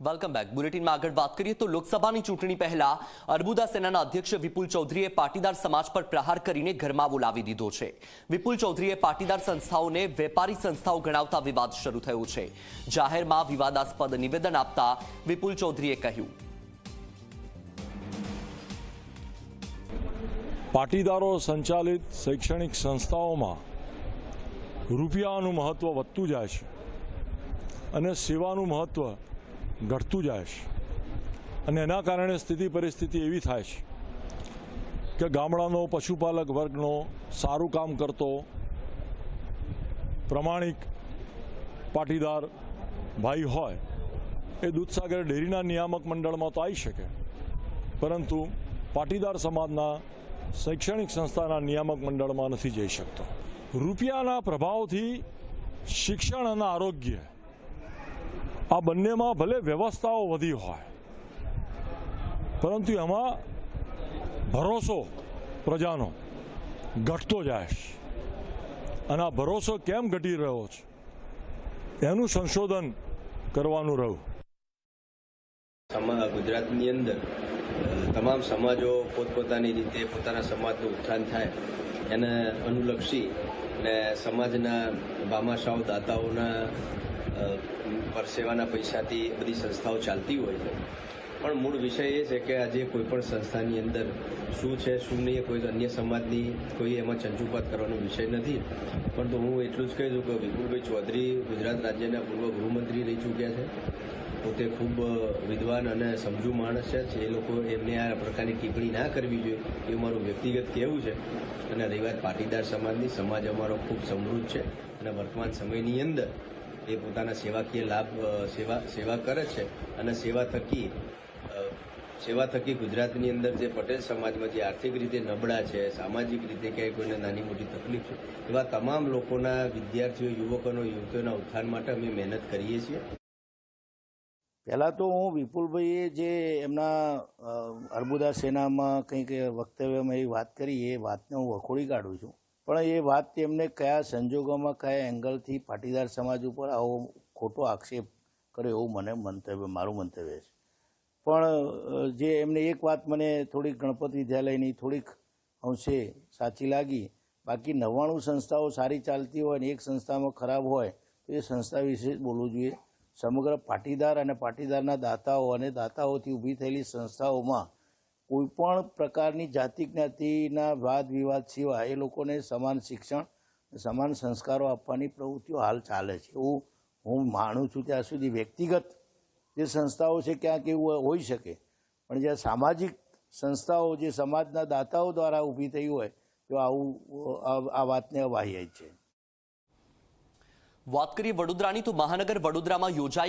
Welcome back બુલેટિનમાં આગળ વાત કરીએ તો લોકસભાની ચૂંટણી પહેલા અર્બુદા સેનાના અધ્યક્ષ વિપુલ ચૌધરીએ પાટીદાર સમાજ પર પ્રહાર કરીને ઘરમાં બોલાવી દીધો છે. વિપુલ ચૌધરીએ પાટીદાર સંસ્થાઓને વેપારી સંસ્થાઓ ગણાવતા વિવાદ શરૂ થયો છે. જાહેરમાં વિવાદાસ્પદ નિવેદન આપતા વિપુલ ચૌધરીએ કહ્યું. પાટીદારો સંચાલિત શૈક્ષણિક સંસ્થાઓમાં રૂપિયાનું મહત્ત્વ વધતું જાય છે અને સેવાનું મહત્ત્વ ઘટતું જાય છે. અને એના કારણે સ્થિતિ પરિસ્થિતિ એવી થાય છે કે ગામડાનો પશુપાલક વર્ગનો સારું કામ કરતો, પ્રમાણિક પાટીદાર ભાઈ હોય, એ દૂધસાગર ડેરીના નિયામક મંડળમાં તો આવી શકે. પરંતુ પાટીદાર સમાજના શૈક્ષણિક સંસ્થાના નિયામક મંડળમાં નથી જઈ શકતો. રૂપિયાના પ્રભાવથી શિક્ષણ અને આરોગ્ય આ બંનેમાં ભલે વ્યવસ્થાઓ વધી હોય, પરંતુ એમાં ભરોસો પ્રજાનો ઘટતો જાય છે. અને આ ભરોસો કેમ ઘટી રહ્યો છે? એનું સંશોધન કરવાનું રહ્યું. ગુજરાતની અંદર તમામ સમાજો પોતપોતાની રીતે પોતાના સમાજનું ઉત્થાન થાય એને અનુલક્ષી અને સમાજના ભામાશાહ દાતાઓના અ, પર સેવાના પૈસાથી બધી સંસ્થાઓ ચાલતી હોય છે. પણ મૂળ વિષય એ છે કે આજે કોઈ પણ સંસ્થાની અંદર શું છે શું નહીં કોઈ અન્ય સમાજની કોઈ એમાં ચંચુપાત કરવાનો વિષય નથી. પરંતુ હું એટલું જ કહી દઉં કે વિપુલભાઈ ચૌધરી ગુજરાત રાજ્યના પૂર્વ ગૃહમંત્રી રહી ચૂક્યા છે. પોતે ખૂબ વિદ્વાન અને સમજુ માણસ છે. એ લોકો એમને આ પ્રકારની ટિપ્પણી ના કરવી જોઈએ એવું મારું વ્યક્તિગત કહેવું છે. અને રહી વાત પાટીદાર સમાજની સમાજ અમારો ખૂબ સમૃદ્ધ છે. અને વર્તમાન સમયની અંદર એ પોતાના સેવાકીય લાભ સેવા સેવા કરે છે અને સેવા થકી સેવા થકી ગુજરાતની અંદર જે પટેલ સમાજમાં જે આર્થિક રીતે નબળા છે, સામાજિક રીતે ક્યાંય કોઈને નાની મોટી તકલીફ છે, એવા તમામ લોકોના વિદ્યાર્થીઓ, યુવકોનો, યુવતીઓના ઉત્થાન માટે અમે મહેનત કરીએ છીએ. પહેલાં તો હું વિપુલભાઈએ જે એમના અર્બુદા સેનામાં કંઈક વક્તવ્યમાં એ વાત કરી, એ વાતને હું વખોડી કાઢું છું. પણ એ વાત તેમને કયા સંજોગોમાં, કયા એંગલથી પાટીદાર સમાજ ઉપર આવો ખોટો આક્ષેપ કર્યો એવું મને મંતવ્ય, મારું મંતવ્ય છે. પણ જે એમને એક વાત મને થોડીક ગણપત વિદ્યાલયની થોડીક અંશે સાચી લાગી. બાકી નવ્વાણું સંસ્થાઓ સારી ચાલતી હોય અને એક સંસ્થામાં ખરાબ હોય, તો એ સંસ્થા વિશે જ બોલવું જોઈએ. સમગ્ર પાટીદાર અને પાટીદારના દાતાઓ અને દાતાઓથી ઊભી થયેલી સંસ્થાઓમાં કોઈ પણ પ્રકારની જાતિ જ્ઞાતિના વાદ વિવાદ સિવાય એ લોકોને સમાન શિક્ષણ, સમાન સંસ્કારો આપવાની પ્રવૃત્તિઓ હાલ ચાલે છે. એવું હું માનું છું ત્યાં સુધી વ્યક્તિગત જે સંસ્થાઓ છે ક્યાંક એવું હોઈ શકે. પણ જ્યાં સામાજિક સંસ્થાઓ, જે સમાજના દાતાઓ દ્વારા ઊભી થઈ હોય, તો આવું આ- વાતને અવાહ્ય છે. વાત કરીએ વડોદરાની, તો મહાનગર વડોદરામાં યોજાઈ